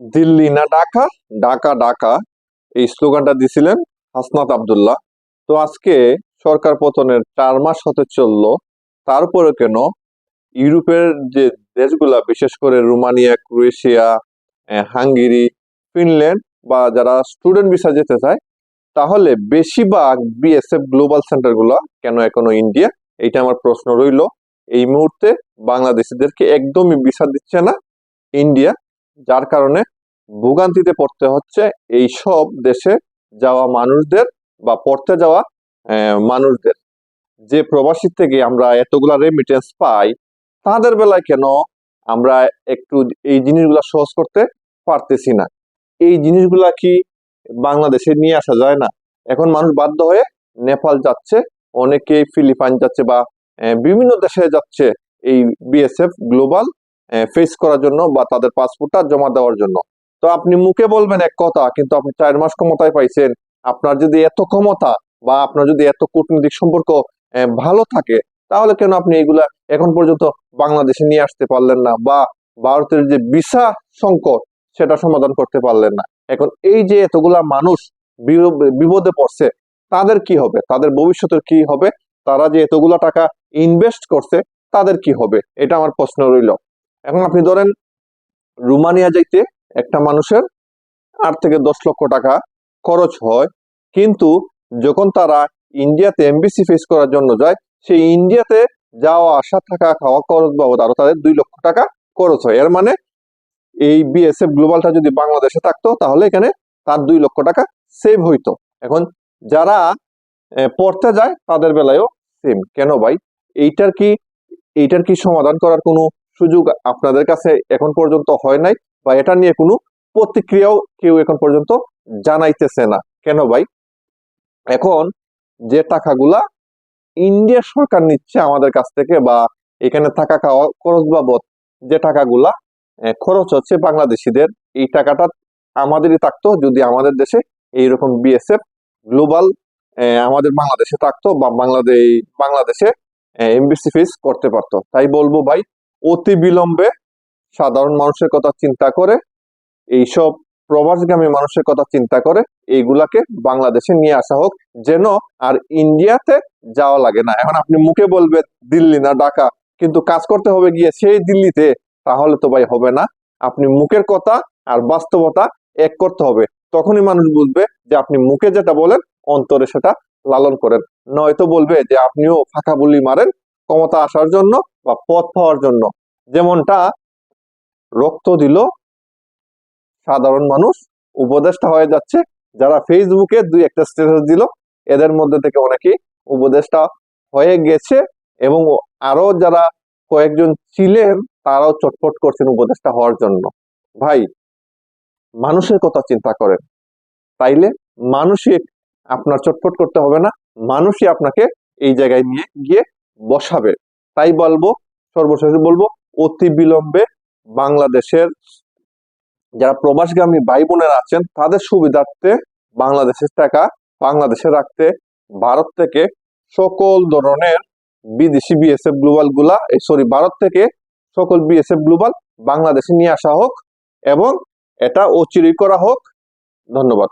দিল্লি না ঢাকা ঢাকা ঢাকা। এই স্লোগানটা দিছিলেন হাসনাত আব্দুল্লাহ। তো আজকে সরকার পতনের চার মাস হতে চলল। তারপরে কেন? ইউরোপের যে দেশগুলা, বিশেষ করে রোমানিয়া, ক্রোয়েশিয়া হাঙ্গেরি, ফিনল্যান্ড বা যারা স্টুডেন্ট ভিসা যেতে চায়, তাহলে বেশিরভাগ বিএসএফ গ্লোবাল সেন্টারগুলো, কেন এখনও ইন্ডিয়া? এইটা আমার প্রশ্ন রইল। এই মুহূর্তে বাংলাদেশিদেরকে একদমই ভিসা দিচ্ছে না ইন্ডিয়া। যার কারণে ভোগান্তিতে পড়তে হচ্ছে এই সব দেশে যাওয়া মানুষদের বা পড়তে যাওয়া মানুষদের। যে প্রবাসী থেকে আমরা এতগুলা রেমিটেন্স পাই, তাদের বেলায় কেন আমরা একটু এই জিনিসগুলা সহজ করতে পারতেছি না? এই জিনিসগুলা কি বাংলাদেশে নিয়ে আসা যায় না? এখন মানুষ বাধ্য হয়ে নেপাল যাচ্ছে, অনেকেই ফিলিপাইন যাচ্ছে বা বিভিন্ন দেশে যাচ্ছে এই বিএসএফ গ্লোবাল ফেস করার জন্য বা তাদের পাসপোর্টটা জমা দেওয়ার জন্য। তো আপনি মুখে বলবেন এক কথা, কিন্তু আপনি চার মাস ক্ষমতায় পাইছেন, আপনার যদি এত ক্ষমতা বা আপনার যদি এত কূটনৈতিক সম্পর্ক ভালো থাকে, তাহলে কেন আপনি এগুলা এখন পর্যন্ত বাংলাদেশে নিয়ে আসতে পারলেন না বা ভারতের যে ভিসা সংকট, সেটা সমাধান করতে পারলেন না। এখন এই যে এতগুলা মানুষ বিপদে পড়ছে, তাদের কি হবে? তাদের ভবিষ্যতের কি হবে? তারা যে এতগুলা টাকা ইনভেস্ট করছে, তাদের কি হবে? এটা আমার প্রশ্ন রইল। এখন আপনি ধরেন রুমানিয়া যাইতে একটা মানুষের আট থেকে দশ লক্ষ টাকা খরচ হয়, কিন্তু যখন তারা ইন্ডিয়াতে এমবিসি ফেস করার জন্য যায়, সেই ইন্ডিয়াতে যাওয়া, আসা, থাকা, খাওয়া খরচ বাবদ আরও তাদের দুই লক্ষ টাকা খরচ হয়। এর মানে এই বিএসএফ গ্লোবালটা যদি বাংলাদেশে থাকতো, তাহলে এখানে তার দুই লক্ষ টাকা সেভ হইতো। এখন যারা পড়তে যায়, তাদের বেলায়ও সেম কেন ভাই? এইটার কি এইটার কি সমাধান করার কোনো সুযোগ আপনাদের কাছে এখন পর্যন্ত হয় নাই বা এটা নিয়ে কোনো প্রতিক্রিয়াও কেউ এখন পর্যন্ত জানাইতেছে না। কেন ভাই? এখন যে টাকাগুলা ইন্ডিয়া সরকার নিচ্ছে আমাদের কাছ থেকে বা এখানে থাকা খাওয়া খরচ বাবদ, যে টাকাগুলা খরচ হচ্ছে বাংলাদেশিদের, এই টাকাটা আমাদেরই থাকতো যদি আমাদের দেশে এইরকম বিএসএফ গ্লোবাল আমাদের বাংলাদেশে থাকতো বা বাংলাদেশ বাংলাদেশে এমবিসি ফেস করতে পারতো। তাই বলব ভাই অতি বিলম্বে সাধারণ মানুষের কথা চিন্তা করে, এইসব প্রবাসগামী মানুষের কথা চিন্তা করে, এইগুলাকে বাংলাদেশে নিয়ে আসা হোক যেন আর ইন্ডিয়াতে যাওয়া লাগে না। এখন আপনি মুখে বলবেন, দিল্লি না ঢাকা, কিন্তু কাজ করতে হবে গিয়ে সেই দিল্লিতে, তাহলে তো ভাই হবে না। আপনি মুখের কথা আর বাস্তবতা এক করতে হবে। তখনই মানুষ বুঝবে যে আপনি মুখে যেটা বলেন, অন্তরে সেটা লালন করেন। নয়তো বলবে যে আপনিও ফাঁকা বুলি মারেন ক্ষমতা আসার জন্য বা পথ পাওয়ার জন্য। যেমনটা রক্ত দিল সাধারণ মানুষ, উপদেষ্টা হয়ে যাচ্ছে, যারা ফেসবুকে দুই একটা স্ট্যাটাস দিল, এদের মধ্যে থেকে অনেকেই উপদেষ্টা হয়ে গেছে এবং আরও যারা কয়েকজন ছিলেন, তারাও চটপট করছেন উপদেষ্টা হওয়ার জন্য। ভাই, মানুষের কথা চিন্তা করেন। তাইলে মানুষই আপনার চটপট করতে হবে না, মানুষই আপনাকে এই জায়গায় নিয়ে গিয়ে বসাবে। তাই বলব, সর্বশেষে বলব, অতি বিলম্বে বাংলাদেশের যারা প্রবাসগামী ভাই বোনেরা আছেন, তাদের সুবিধার্থে বাংলাদেশের টাকা বাংলাদেশে রাখতে ভারত থেকে সকল ধরনের বিদেশি বিএসএফ গ্লোবালগুলা সরি ভারত থেকে সকল বিএসএফ গ্লোবাল বাংলাদেশে নিয়ে আসা হোক এবং এটা অচিরেই করা হোক। ধন্যবাদ।